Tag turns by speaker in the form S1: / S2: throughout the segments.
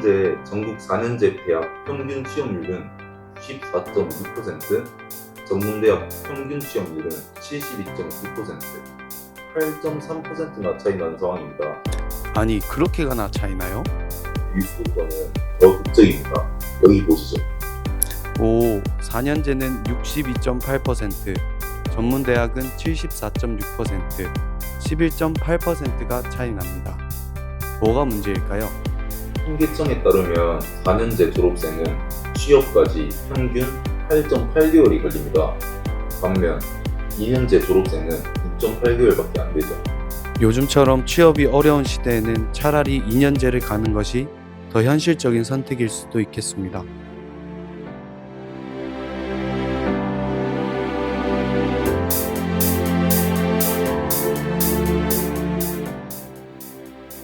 S1: 현재 전국 4년제 대학 평균 취업률은 94.6%, 전문대학 평균 취업률은 72.9%, 8.3%나 차이 나는 상황입니다.
S2: 아니 그렇게가 나 차이나요?
S1: 유수도는 더 극적입니다. 여기 보시죠.
S2: 오 4년제는 62.8% 전문대학은 74.6% 11.8%가 차이 납니다. 뭐가 문제일까요?
S1: 통계청에 따르면 4년제 졸업생은 취업까지 평균 8.8개월이 걸립니다. 반면 2년제 졸업생은 6.8개월밖에 안 되죠.
S2: 요즘처럼 취업이 어려운 시대에는 차라리 2년제를 가는 것이 더 현실적인 선택일 수도 있겠습니다.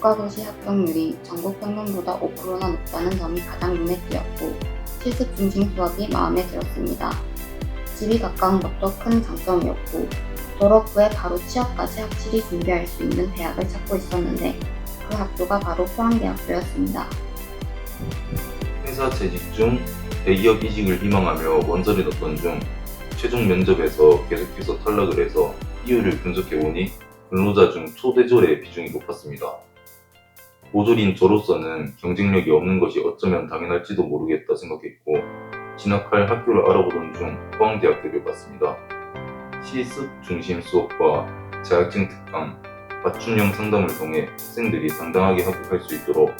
S3: 국가고시 합격률이 전국 평균보다 5%나 높다는 점이 가장 눈에 띄었고 실습 중심 수업이 마음에 들었습니다. 집이 가까운 것도 큰 장점이었고 졸업 후에 바로 취업까지 확실히 준비할 수 있는 대학을 찾고 있었는데 그 학교가 바로 포항대학교였습니다.
S1: 회사 재직 중 대기업 이직을 희망하며 원서를 넣던 중 최종 면접에서 계속해서 탈락을 해서 이유를 분석해 보니 근로자 중 초대졸의 비중이 높았습니다. 고졸인 저로서는 경쟁력이 없는 것이 어쩌면 당연할지도 모르겠다 생각했고 진학할 학교를 알아보던 중 포항대학교를 갔습니다. 실습 중심 수업과 자격증 특강, 맞춤형 상담을 통해 학생들이 당당하게 합격할 수 있도록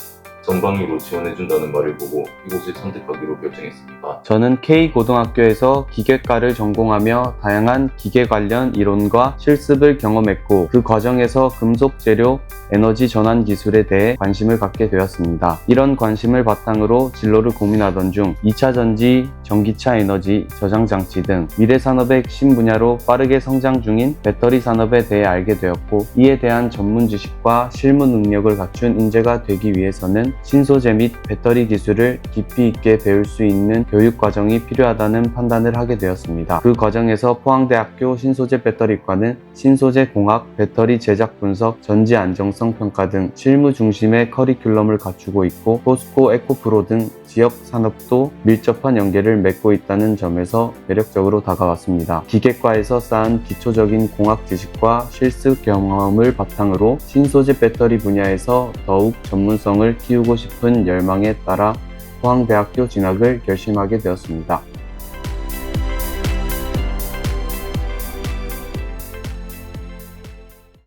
S1: 전방위로 지원해준다는 말을 보고 이곳을 선택하기로 결정했습니다.
S2: 저는 K고등학교에서 기계과를 전공하며 다양한 기계 관련 이론과 실습을 경험했고 그 과정에서 금속 재료, 에너지 전환 기술에 대해 관심을 갖게 되었습니다. 이런 관심을 바탕으로 진로를 고민하던 중 2차 전지, 전기차 에너지, 저장 장치 등 미래 산업의 신분야로 빠르게 성장 중인 배터리 산업에 대해 알게 되었고 이에 대한 전문 지식과 실무 능력을 갖춘 인재가 되기 위해서는 신소재 및 배터리 기술을 깊이 있게 배울 수 있는 교육 과정이 필요하다는 판단을 하게 되었습니다. 그 과정에서 포항대학교 신소재 배터리과는 신소재 공학, 배터리 제작 분석, 전지 안정성 평가 등 실무 중심의 커리큘럼을 갖추고 있고 포스코 에코프로 등 지역 산업도 밀접한 연계를 맺고 있다는 점에서 매력적으로 다가왔습니다. 기계과에서 쌓은 기초적인 공학 지식과 실습 경험을 바탕으로 신소재 배터리 분야에서 더욱 전문성을 키우고 싶은 열망에 따라 포항대학교 진학을 결심하게 되었습니다.